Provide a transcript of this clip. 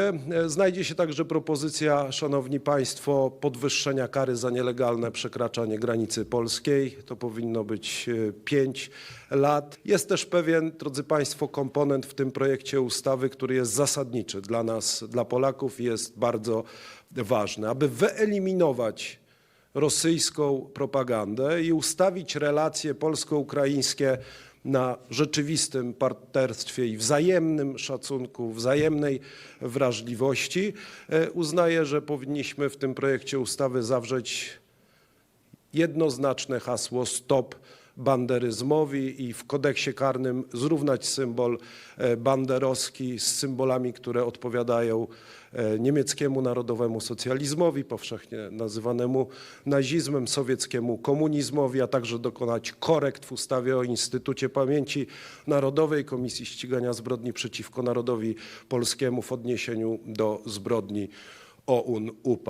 E, Znajdzie się także propozycja, Szanowni Państwo, podwyższenia kary za nielegalne przekraczanie granicy polskiej. To powinno być 5 lat. Jest też pewien, drodzy Państwo, komponent w tym projekcie ustawy, który jest zasadniczy dla nas, dla Polaków i jest bardzo ważny, aby wyeliminować rosyjską propagandę i ustawić relacje polsko-ukraińskie na rzeczywistym partnerstwie i wzajemnym szacunku, wzajemnej wrażliwości, e, uznaję, że powinniśmy w tym projekcie ustawy zawrzeć jednoznaczne hasło stop banderyzmowi i w kodeksie karnym zrównać symbol e, banderowski z symbolami, które odpowiadają e, niemieckiemu narodowemu socjalizmowi, powszechnie nazywanemu nazizmem, sowieckiemu komunizmowi, a także dokonać korekt w ustawie o Instytucie Pamięci Narodowej, Komisji Ścigania Zbrodni przeciwko Narodowi Polskiemu w odniesieniu do zbrodni OUN-UPA.